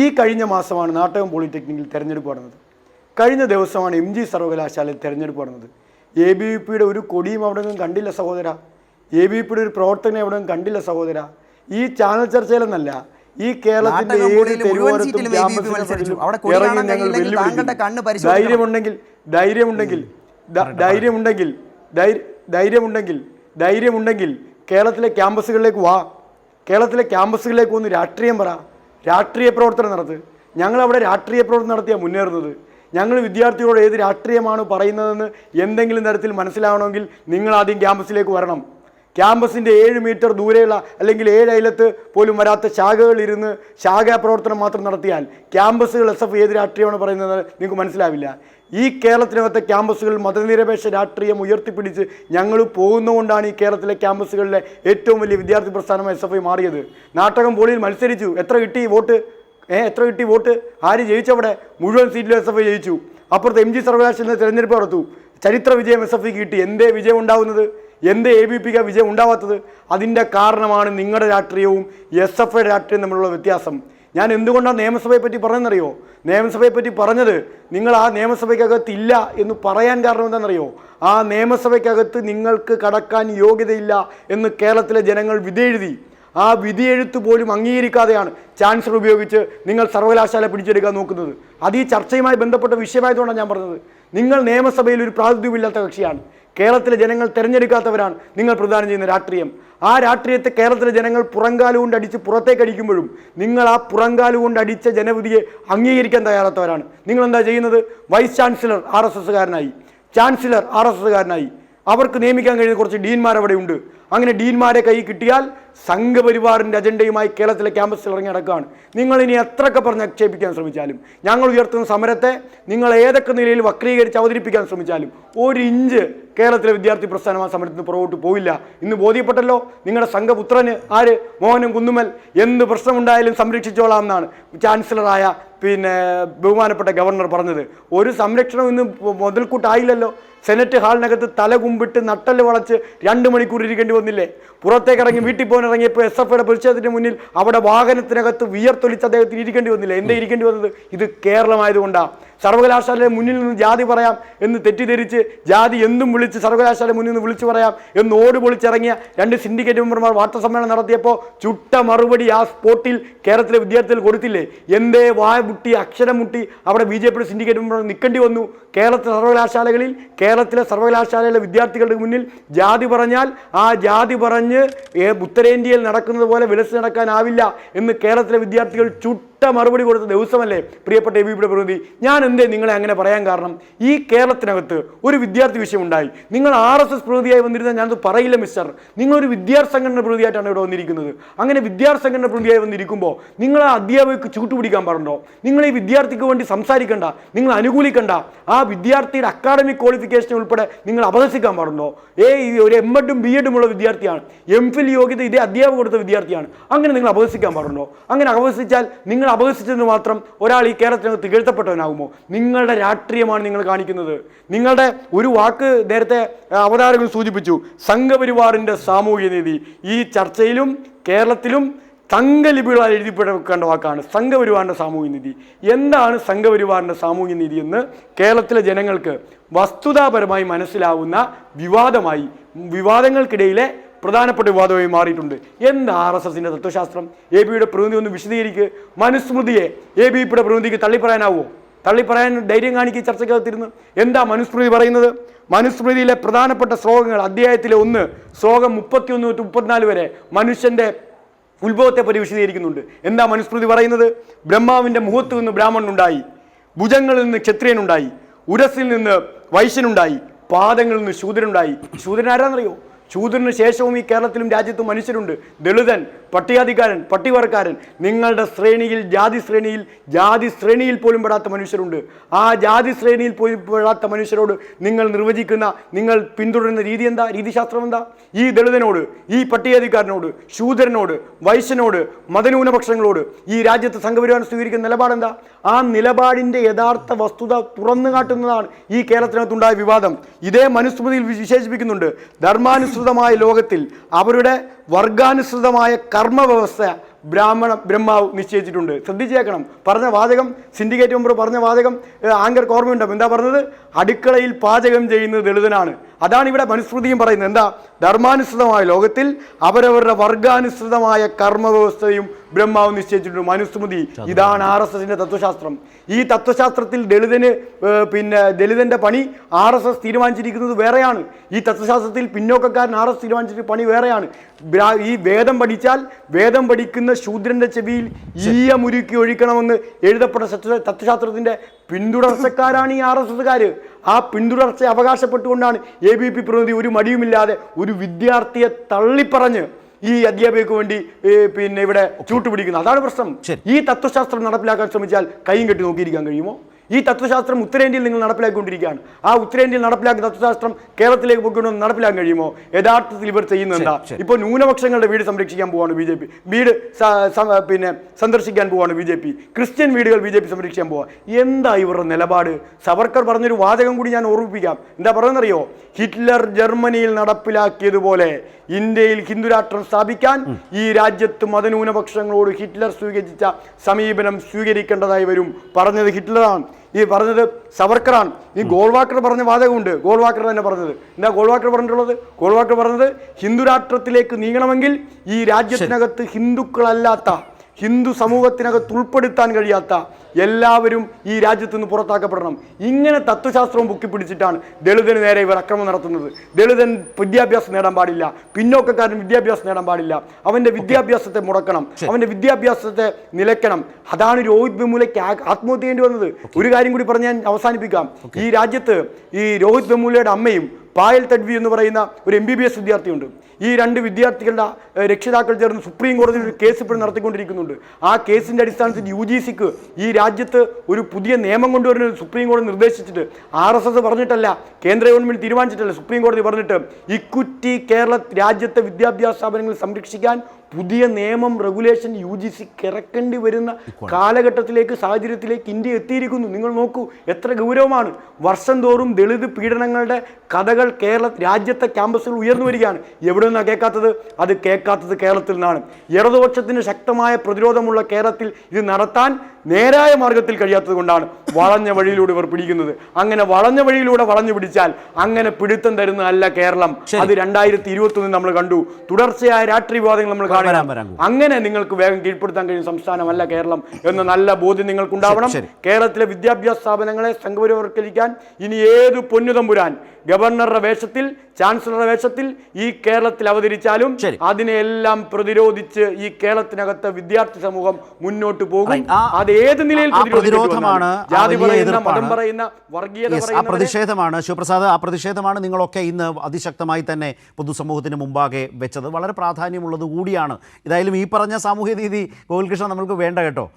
ഈ കഴിഞ്ഞ മാസമാണ് നാട്ടകം പോളിടെക്നിക്കിൽ തിരഞ്ഞെടുപ്പ് നടന്നത്. കഴിഞ്ഞ ദിവസമാണ് എം ജി സർവകലാശാലയിൽ തിരഞ്ഞെടുപ്പ് നടന്നത്. എ ബി വി പിയുടെ ഒരു കൊടിയും അവിടെയും കണ്ടില്ല സഹോദര. എ ബി വി പിയുടെ ഒരു പ്രവർത്തനം എവിടെയും കണ്ടില്ല സഹോദര. ഈ ചാനൽ ചർച്ചയിലെന്നല്ല ഈ കേരളത്തിന്റെ ധൈര്യമുണ്ടെങ്കിൽ ധൈര്യമുണ്ടെങ്കിൽ ധൈര്യമുണ്ടെങ്കിൽ ധൈര്യമുണ്ടെങ്കിൽ ധൈര്യമുണ്ടെങ്കിൽ കേരളത്തിലെ ക്യാമ്പസുകളിലേക്ക് വാ. കേരളത്തിലെ ക്യാമ്പസുകളിലേക്ക് ഒന്ന് രാഷ്ട്രീയം പറ. രാഷ്ട്രീയ പ്രവർത്തനം നടത്ത്. ഞങ്ങളവിടെ രാഷ്ട്രീയ പ്രവർത്തനം നടത്തിയാണ് മുന്നേറുന്നത്. ഞങ്ങൾ വിദ്യാർത്ഥികളോട് ഏത് രാഷ്ട്രീയമാണ് പറയുന്നതെന്ന് എന്തെങ്കിലും തരത്തിൽ മനസ്സിലാവണമെങ്കിൽ നിങ്ങൾ ആദ്യം ക്യാമ്പസിലേക്ക് വരണം. ക്യാമ്പസിന്റെ ഏഴ് മീറ്റർ ദൂരെയുള്ള അല്ലെങ്കിൽ ഏഴ് അയലത്ത് പോലും വരാത്ത ശാഖകളിരുന്ന് ശാഖാ പ്രവർത്തനം മാത്രം നടത്തിയാൽ ക്യാമ്പസുകൾ എസ് എഫ് ഏത് രാഷ്ട്രീയമാണ് പറയുന്നത് നിങ്ങൾക്ക് മനസ്സിലാവില്ല. ഈ കേരളത്തിനകത്തെ ക്യാമ്പസുകൾ മതനിരപേക്ഷ രാഷ്ട്രീയം ഉയർത്തിപ്പിടിച്ച് ഞങ്ങൾ പോകുന്നതുകൊണ്ടാണ് ഈ കേരളത്തിലെ ക്യാമ്പസുകളിലെ ഏറ്റവും വലിയ വിദ്യാർത്ഥി പ്രസ്ഥാനം എസ് എഫ് ഐ മാറിയത്. നാട്ടകം പോളിയിൽ മത്സരിച്ചു. എത്ര കിട്ടി വോട്ട്? ഏ എത്ര കിട്ടി വോട്ട്? ആര് ജയിച്ചവിടെ? മുഴുവൻ സീറ്റിലും എസ് എഫ് ഐ ജയിച്ചു. അപ്പുറത്ത് എം ജി സർവകലാശാല തിരഞ്ഞെടുപ്പ് നടത്തു. ചരിത്ര വിജയം എസ് എഫ് ഐക്ക് കിട്ടി. എന്തേ വിജയം ഉണ്ടാവുന്നത്? എന്തേ എ ബി പിക്ക് വിജയം ഉണ്ടാവാത്തത്? അതിന്റെ കാരണമാണ് നിങ്ങളുടെ രാഷ്ട്രീയവും എസ് എഫ് ഐയുടെ രാഷ്ട്രീയവും തമ്മിലുള്ള വ്യത്യാസം. ഞാൻ എന്തുകൊണ്ടാണ് നിയമസഭയെ പറ്റി പറഞ്ഞതെന്നറിയോ? നിയമസഭയെ പറ്റി പറഞ്ഞത് നിങ്ങൾ ആ നിയമസഭയ്ക്കകത്ത് ഇല്ല എന്ന് പറയാൻ കാരണം എന്താണെന്നറിയോ? ആ നിയമസഭയ്ക്കകത്ത് നിങ്ങൾക്ക് കടക്കാൻ യോഗ്യതയില്ല എന്ന് കേരളത്തിലെ ജനങ്ങൾ വിധിയെഴുതി. ആ വിധിയെഴുത്ത് പോലും അംഗീകരിക്കാതെയാണ് ചാൻസലർ ഉപയോഗിച്ച് നിങ്ങൾ സർവകലാശാല പിടിച്ചെടുക്കാൻ നോക്കുന്നത്. അത് ഈ ചർച്ചയുമായി ബന്ധപ്പെട്ട വിഷയമായതുകൊണ്ടാണ് ഞാൻ പറഞ്ഞത്. നിങ്ങൾ നിയമസഭയിൽ ഒരു പ്രാതിനിധ്യമില്ലാത്ത കക്ഷിയാണ്. കേരളത്തിലെ ജനങ്ങൾ തിരഞ്ഞെടുക്കാത്തവരാണ് നിങ്ങൾ പ്രദാനം ചെയ്യുന്ന രാഷ്ട്രീയം. ആ രാഷ്ട്രീയത്തെ കേരളത്തിലെ ജനങ്ങൾ പുറങ്കാലു കൊണ്ട് അടിച്ച് പുറത്തേക്ക് അടിക്കുമ്പോഴും നിങ്ങൾ ആ പുറങ്കാലു കൊണ്ട് അടിച്ച ജനവിധിയെ അംഗീകരിക്കാൻ തയ്യാറാത്തവരാണ്. നിങ്ങൾ എന്താ ചെയ്യുന്നത്? വൈസ് ചാൻസലർ ആർ എസ് എസ്സുകാരനായി ചാൻസലർ ആർ എസ് എസ്സുകാരനായി അവർക്ക് നിയമിക്കാൻ കഴിയുന്ന കുറച്ച് ഡീൻമാർ അവിടെ ഉണ്ട്. അങ്ങനെ ഡീൻമാരെ കൈ കിട്ടിയാൽ സംഘപരിവാറിന്റെ അജണ്ടയുമായി കേരളത്തിലെ ക്യാമ്പസിൽ ഇറങ്ങി നടക്കുകയാണ്. നിങ്ങൾ ഇനി എത്രയൊക്കെ പറഞ്ഞ് അക്ഷേപിക്കാൻ ശ്രമിച്ചാലും ഞങ്ങൾ ഉയർത്തുന്ന സമരത്തെ നിങ്ങൾ ഏതൊക്കെ നിലയിൽ വക്രീകരിച്ച് അവതരിപ്പിക്കാൻ ശ്രമിച്ചാലും ഒരു ഇഞ്ച് കേരളത്തിലെ വിദ്യാർത്ഥി പ്രസ്ഥാനം ആ സമരത്തിന് പുറകോട്ട് പോയില്ല. ഇന്ന് ബോധ്യപ്പെട്ടല്ലോ നിങ്ങളുടെ സംഘപുത്രന് ആര്? മോഹനം കുന്നുമൽ എന്ത് പ്രശ്നമുണ്ടായാലും സംരക്ഷിച്ചോളാം എന്നാണ് ചാൻസലറായ പിന്നെ ബഹുമാനപ്പെട്ട ഗവർണർ പറഞ്ഞത്. ഒരു സംരക്ഷണം ഇന്ന് മുതൽക്കൂട്ടായില്ലല്ലോ. സെനറ്റ് ഹാളിനകത്ത് തല കുമ്പിട്ട് നട്ടൽ വളച്ച് രണ്ട് മണിക്കൂർ ഇരിക്കേണ്ടി വന്നില്ലേ? പുറത്തേക്ക് ഇറങ്ങി വീട്ടിൽ പോകാൻ ഇറങ്ങിയപ്പോൾ എസ് എഫ് ഐയുടെ പ്രതിഷേധത്തിന് മുന്നിൽ അവിടെ വാഹനത്തിനകത്ത് വിയർത്തൊലിച്ച് അദ്ദേഹത്തിന് ഇരിക്കേണ്ടി വന്നില്ല. എന്താ ഇരിക്കേണ്ടി വന്നത്? ഇത് കേരളമായതുകൊണ്ടാണ് സർവകലാശാലയുടെ മുന്നിൽ നിന്ന് ജാതി പറയാം എന്ന് തെറ്റിദ്ധരിച്ച് ജാതി എന്തും വിളിച്ച് സർവകലാശാല മുന്നിൽ നിന്ന് വിളിച്ചു പറയാം എന്ന് ഓട് പൊളിച്ചിറങ്ങിയ രണ്ട് സിൻഡിക്കേറ്റ് മെമ്പർമാർ വാർത്താ സമ്മേളനം നടത്തിയപ്പോൾ ചുട്ട മറുപടി ആ സ്പോട്ടിൽ കേരളത്തിലെ വിദ്യാർത്ഥികൾ കൊടുത്തില്ലേ? എന്തേ വായ മുട്ടി അക്ഷരം മുട്ടി അവിടെ ബി ജെ പിയുടെ സിൻഡിക്കേറ്റ് മെമ്പർ നിൽക്കേണ്ടി വന്നു? കേരളത്തിലെ സർവകലാശാലകളിൽ കേരളത്തിലെ സർവകലാശാലയിലെ വിദ്യാർത്ഥികളുടെ മുന്നിൽ ജാതി പറഞ്ഞാൽ ആ ജാതി പറഞ്ഞ് ഉത്തരേന്ത്യയിൽ നടക്കുന്നത് പോലെ വിലസ് നടക്കാനാവില്ല എന്ന് കേരളത്തിലെ വിദ്യാർത്ഥികൾ ചുട്ട മറുപടി കൊടുത്ത ദിവസമല്ലേ പ്രിയപ്പെട്ട എ ബി പിയുടെ പ്രതിനിധി? ഞാൻ എന്തേ നിങ്ങളെ അങ്ങനെ പറയാൻ കാരണം? ഈ കേരളത്തിനകത്ത് ഒരു വിദ്യാർത്ഥി വിഷയം ഉണ്ടായി നിങ്ങൾ ആർ എസ് എസ് പ്രതിനിധിയായി വന്നിരുന്ന ഞാനത് പറയില്ല മിസ്റ്റർ നിങ്ങളൊരു വിദ്യാർത്ഥി സംഘടന പ്രതിനിധിയായിട്ടാണ് ഇവിടെ വന്നിരിക്കുന്നത്. അങ്ങനെ വിദ്യാർത്ഥി സംഘടന പ്രതിനിധിയായി വന്നിരിക്കുമ്പോൾ നിങ്ങൾ ആ അധ്യാപകർക്ക് ചൂട്ടുപിടിക്കാൻ പറഞ്ഞോ? നിങ്ങൾ ഈ വിദ്യാർത്ഥിക്ക് വേണ്ടി സംസാരിക്കണ്ട. നിങ്ങൾ അനുകൂലിക്കണ്ട. ആ വിദ്യാർത്ഥിയുടെ അക്കാഡമിക് ക്വാളിഫിക്കേഷൻ ഉൾപ്പെടെ നിങ്ങൾ അപഹസിക്കാൻ പാടുണ്ടോ ഏ ഒരു എം എഡും ബി എഡും ഉള്ള വിദ്യാർത്ഥിയാണ്. എം ഫിൽ യോഗ്യത ഇതേ അധ്യാപകം കൊടുത്ത വിദ്യാർത്ഥിയാണ്. അങ്ങനെ നിങ്ങൾ അപഹസിക്കാൻ പാടുണ്ടോ അങ്ങനെ അപഹസിച്ചാൽ നിങ്ങൾ അപഹസിച്ചതിന് മാത്രം ഒരാൾ ഈ കേരളത്തിനകത്ത് തികഴ്ത്തപ്പെട്ടവനാകുമോ? നിങ്ങളുടെ രാഷ്ട്രീയമാണ് നിങ്ങൾ കാണിക്കുന്നത്. നിങ്ങളുടെ ഒരു വാക്ക് നേരത്തെ അവതാരകൻ സൂചിപ്പിച്ചു സംഘപരിവാറിന്റെ സാമൂഹ്യ നീതി. ഈ ചർച്ചയിലും കേരളത്തിലും തങ്കലിപികളാൽ എഴുതിപ്പെടേണ്ട വാക്കാണ് സംഘപരിവാറിന്റെ സാമൂഹ്യ നീതി. എന്താണ് സംഘപരിവാറിന്റെ സാമൂഹ്യ നീതി എന്ന് കേരളത്തിലെ ജനങ്ങൾക്ക് വസ്തുതാപരമായി മനസ്സിലാവുന്ന വിവാദമായി വിവാദങ്ങൾക്കിടയിലെ പ്രധാനപ്പെട്ട വിവാദമായി മാറിയിട്ടുണ്ട്. എന്താ ആർ എസ് എസിന്റെ തത്വശാസ്ത്രം? എ ബിയുടെ പ്രതിനിധി ഒന്ന് വിശദീകരിക്ക്. മനുസ്മൃതിയെ എ ബി പിയുടെ പ്രതിനിധിക്ക് തള്ളിപ്പറയാനാവോ? തള്ളിപ്പറയാൻ ധൈര്യം കാണിക്കുക ചർച്ചക്കകത്തിരുന്ന് എന്താ മനുസ്മൃതി പറയുന്നത്? മനുസ്മൃതിയിലെ പ്രധാനപ്പെട്ട ശ്ലോകങ്ങൾ അധ്യായത്തിലെ ഒന്ന് ശ്ലോകം മുപ്പത്തിയൊന്ന് തൊട്ട് മുപ്പത്തിനാല് വരെ മനുഷ്യന്റെ ഉത്ഭവത്തെ പറ്റി വിശദീകരിക്കുന്നുണ്ട്. എന്താ മനുസ്മൃതി പറയുന്നത്? ബ്രഹ്മാവിന്റെ മുഖത്ത് നിന്ന് ബ്രാഹ്മണനുണ്ടായി ഭുജങ്ങളിൽ നിന്ന് ക്ഷത്രിയനുണ്ടായി ഉരസിൽ നിന്ന് വൈശ്യനുണ്ടായി പാദങ്ങളിൽ നിന്ന് ശൂദ്രനുണ്ടായി ശൂദ്രൻ ആരാന്നറിയോ? ശൂദ്രന് ശേഷവും ഈ കേരളത്തിലും രാജ്യത്തും മനുഷ്യരുണ്ട്. ദളിതൻ പട്ടികാധികാരൻ പട്ടികവർക്കാരൻ നിങ്ങളുടെ ശ്രേണിയിൽ ജാതി ശ്രേണിയിൽ ജാതി ശ്രേണിയിൽ പോലും പെടാത്ത മനുഷ്യരുണ്ട്. ആ ജാതി ശ്രേണിയിൽ പോയി പെടാത്ത മനുഷ്യരോട് നിങ്ങൾ നിർവചിക്കുന്ന നിങ്ങൾ പിന്തുടരുന്ന രീതി എന്താ? രീതിശാസ്ത്രം എന്താ? ഈ ദളിതനോട് ഈ പട്ടികാധികാരനോട് ശൂദരനോട് വൈശ്യനോട് മതന്യൂനപക്ഷങ്ങളോട് ഈ രാജ്യത്ത് സംഘപരിവാരം സ്വീകരിക്കുന്ന നിലപാടെന്താ ആ നിലപാടിന്റെ യഥാർത്ഥ വസ്തുത തുറന്നു കാട്ടുന്നതാണ് ഈ കേരളത്തിനകത്തുണ്ടായ വിവാദം. ഇതേ മനുസ്മൃതിയിൽ വിശേഷിപ്പിക്കുന്നുണ്ട്. ധർമാനുസൃതമായ ലോകത്തിൽ അവരുടെ വർഗാനുസൃതമായ കർമ്മവ്യവസ്ഥ ബ്രാഹ്മണ ബ്രഹ്മാവ് നിശ്ചയിച്ചിട്ടുണ്ട്. ശ്രദ്ധിച്ചേക്കണം. പറഞ്ഞ വാചകം സിൻഡിക്കേറ്റ് മെമ്പർ പറഞ്ഞ വാചകം ആങ്കർ ഓർമ്മയുണ്ടാവും എന്താ പറഞ്ഞത്? അടുക്കളയിൽ പാചകം ചെയ്യുന്നത് ദളിതനാണ്. അതാണ് ഇവിടെ മനുസ്മൃതിയും പറയുന്നത്. എന്താ? ധർമാനുസൃതമായ ലോകത്തിൽ അവരവരുടെ വർഗാനുസൃതമായ കർമ്മ വ്യവസ്ഥയും ബ്രഹ്മാവ് നിശ്ചയിച്ചിട്ടുണ്ട്. മനുസ്മൃതി ഇതാണ് ആർ എസ് എസിന്റെ തത്വശാസ്ത്രം. ഈ തത്വശാസ്ത്രത്തിൽ ദളിതന് പിന്നെ ദളിതന്റെ പണി ആർ എസ് എസ് തീരുമാനിച്ചിരിക്കുന്നത് വേറെയാണ്. ഈ തത്വശാസ്ത്രത്തിൽ പിന്നോക്കക്കാരൻ ആർ എസ് തീരുമാനിച്ചിട്ട് പണി വേറെയാണ്. ഈ വേദം പഠിച്ചാൽ വേദം പഠിക്കുന്ന ശൂദ്രന്റെ ചെവിയിൽ ഈയ മുരുക്കി ഒഴിക്കണമെന്ന് എഴുതപ്പെട്ട തത്വ തത്വശാസ്ത്രത്തിന്റെ പിന്തുടർച്ചക്കാരാണ് ഈ ആർ എസ് എസ്സുകാർ ആ പിന്തുടർച്ച അവകാശപ്പെട്ടുകൊണ്ടാണ് എ ബി പി പ്രതിനിധി ഒരു മടിയുമില്ലാതെ ഒരു വിദ്യാർത്ഥിയെ തള്ളിപ്പറഞ്ഞ് ഈ അധ്യാപികക്ക് വേണ്ടി പിന്നെ ഇവിടെ ചൂട്ടുപിടിക്കുന്നത്. അതാണ് പ്രശ്നം. ഈ തത്വശാസ്ത്രം നടപ്പിലാക്കാൻ ശ്രമിച്ചാൽ കൈയും കെട്ടി നോക്കിയിരിക്കാൻ കഴിയുമോ? ഈ തത്വശാസ്ത്രം ഉത്തരേന്ത്യയിൽ നിങ്ങൾ നടപ്പിലാക്കിക്കൊണ്ടിരിക്കുകയാണ്. ആ ഉത്തരേന്ത്യയിൽ നടപ്പിലാക്കിയ തത്വശാസ്ത്രം കേരളത്തിലേക്ക് പോയിക്കൊണ്ട് നടപ്പിലാക്കാൻ കഴിയുമോ? യഥാർത്ഥത്തിൽ ഇവർ ചെയ്യുന്നത് എന്താ? ഇപ്പോൾ ന്യൂനപക്ഷങ്ങളുടെ വീട് സംരക്ഷിക്കാൻ പോവാണ് ബി ജെ പി. വീട് പിന്നെ സന്ദർശിക്കാൻ പോവാണ് ബി ജെ പി. ക്രിസ്ത്യൻ വീടുകൾ ബി ജെ പി സംരക്ഷിക്കാൻ പോവാ. എന്താ ഇവരുടെ നിലപാട്? സവർക്കർ പറഞ്ഞൊരു വാചകം കൂടി ഞാൻ ഓർമ്മിപ്പിക്കാം. എന്താ പറയുന്നറിയോ? ഹിറ്റ്ലർ ജർമ്മനിയിൽ നടപ്പിലാക്കിയതുപോലെ ഇന്ത്യയിൽ ഹിന്ദുരാഷ്ട്രം സ്ഥാപിക്കാൻ ഈ രാജ്യത്ത് മതന്യൂനപക്ഷങ്ങളോട് ഹിറ്റ്ലർ സ്വീകരിച്ച സമീപനം സ്വീകരിക്കേണ്ടതായി വരും. പറഞ്ഞത് ഹിറ്റ്ലറാണ്. ഈ പറഞ്ഞത് സവർക്കറാണ്. ഈ ഗോൾവാക്കർ പറഞ്ഞ വാചകമുണ്ട്. ഗോൾവാക്കർ തന്നെ പറഞ്ഞത്. എന്താ ഗോൾവാക്കർ പറഞ്ഞിട്ടുള്ളത്? ഗോൾവാക്കർ പറഞ്ഞത് ഹിന്ദുരാഷ്ട്രത്തിലേക്ക് നീങ്ങണമെങ്കിൽ ഈ രാജ്യത്തിനകത്ത് ഹിന്ദുക്കളല്ലാത്ത ഹിന്ദു സമൂഹത്തിനകത്ത് ഉൾപ്പെടുത്താൻ കഴിയാത്ത എല്ലാവരും ഈ രാജ്യത്തു നിന്ന് പുറത്താക്കപ്പെടണം. ഇങ്ങനെ തത്വശാസ്ത്രവും പൊക്കി പിടിച്ചിട്ടാണ് ദളിതന് നേരെ ഇവർ അക്രമം നടത്തുന്നത്. ദളിതൻ വിദ്യാഭ്യാസം നേടാൻ പാടില്ല. പിന്നോക്കക്കാരൻ വിദ്യാഭ്യാസം നേടാൻ പാടില്ല. അവന്റെ വിദ്യാഭ്യാസത്തെ മുടക്കണം. അവന്റെ വിദ്യാഭ്യാസത്തെ നിലയ്ക്കണം. അതാണ് രോഹിത് വെമുലയ്ക്ക് ആ- ആത്മഹത്യ ചെയ്യേണ്ടി വന്നത്. ഒരു കാര്യം കൂടി പറഞ്ഞ് ഞാൻ അവസാനിപ്പിക്കാം. ഈ രാജ്യത്ത് ഈ രോഹിത് വെമുലയുടെ അമ്മയും പായൽ തഡ്വി എന്ന് പറയുന്ന ഒരു എം ബി ബി എസ് വിദ്യാർത്ഥിയുണ്ട്. ഈ രണ്ട് വിദ്യാർത്ഥികളുടെ രക്ഷിതാക്കൾ ചേർന്ന് സുപ്രീം കോടതിയിൽ ഒരു കേസ് ഇപ്പോൾ നടത്തിക്കൊണ്ടിരിക്കുന്നുണ്ട്. ആ കേസിന്റെ അടിസ്ഥാനത്തിൽ യു ജി സിക്ക് ഈ രാജ്യത്ത് ഒരു പുതിയ നിയമം കൊണ്ടുവരുന്നത് സുപ്രീം കോടതി നിർദ്ദേശിച്ചിട്ട് ആർ എസ് എസ് പറഞ്ഞിട്ടല്ല കേന്ദ്ര ഗവൺമെന്റ് തീരുമാനിച്ചിട്ടല്ല സുപ്രീം കോടതി പറഞ്ഞിട്ട് ഇക്വിറ്റി കേരള രാജ്യത്തെ വിദ്യാഭ്യാസ സ്ഥാപനങ്ങൾ സംരക്ഷിക്കാൻ പുതിയ നിയമം റെഗുലേഷൻ യു ജി സി കിറക്കേണ്ടി വരുന്ന കാലഘട്ടത്തിലേക്ക് സാഹചര്യത്തിലേക്ക് ഇന്ത്യ എത്തിയിരിക്കുന്നു. നിങ്ങൾ നോക്കൂ എത്ര ഗൗരവമാണ്. വർഷം തോറും ദളിത് പീഡനങ്ങളുടെ കഥകൾ കേരള രാജ്യത്തെ ക്യാമ്പസുകൾ ഉയർന്നു വരികയാണ്. എവിടെ നിന്നാണ് കേൾക്കാത്തത്? അത് കേൾക്കാത്തത് കേരളത്തിൽ നിന്നാണ്. ഇടതുപക്ഷത്തിന് ശക്തമായ പ്രതിരോധമുള്ള കേരളത്തിൽ ഇത് നടത്താൻ നേരായ മാർഗത്തിൽ കഴിയാത്തത് കൊണ്ടാണ് വളഞ്ഞ വഴിയിലൂടെ ഇവർ പിടിക്കുന്നത്. അങ്ങനെ വളഞ്ഞ വഴിയിലൂടെ വളഞ്ഞു പിടിച്ചാൽ അങ്ങനെ പിടുത്തം തരുന്നതല്ല കേരളം. അത് രണ്ടായിരത്തി ഇരുപത്തി നമ്മൾ കണ്ടു. തുടർച്ചയായ രാഷ്ട്രീയ വിവാദങ്ങൾ നമ്മൾ കാണാം അങ്ങനെ നിങ്ങൾക്ക് വേഗം കീഴ്പ്പെടുത്താൻ കഴിയും സംസ്ഥാനമല്ല കേരളം എന്ന നല്ല ബോധ്യം നിങ്ങൾക്കുണ്ടാവണം. ശരി, ശരി. കേരളത്തിലെ വിദ്യാഭ്യാസ സ്ഥാപനങ്ങളെ സംഘപരിവർക്കരിക്കാൻ ഇനി ഏത് പൊന്നുതമ്പുരാൻ ഗവർണറുടെ വേഷത്തിൽ ചാൻസലറുടെ വേഷത്തിൽ ഈ കേരളത്തിൽ അവതരിച്ചാലും. അതിനെല്ലാം പ്രതിരോധിച്ച് ഈ കേരളത്തിനകത്ത് വിദ്യാർത്ഥി സമൂഹം മുന്നോട്ട് പോകും. അത് ഏത് നിലയിൽ പ്രതിരോധമാണ്, ജാതി പറയുന്ന മതം പറയുന്ന വർഗീയത പ്രതിഷേധമാണ്. ശിവപ്രസാദ് ആ പ്രതിഷേധമാണ് നിങ്ങളൊക്കെ ഇന്ന് അതിശക്തമായി തന്നെ പൊതുസമൂഹത്തിന് മുമ്പാകെ വെച്ചത്. വളരെ പ്രാധാന്യമുള്ളത് കൂടിയാണ് ഏതായാലും ഈ പറഞ്ഞ സാമൂഹ്യ നീതി ഗോകുൽകൃഷ്ണ നമ്മൾക്ക് വേണ്ട കേട്ടോ.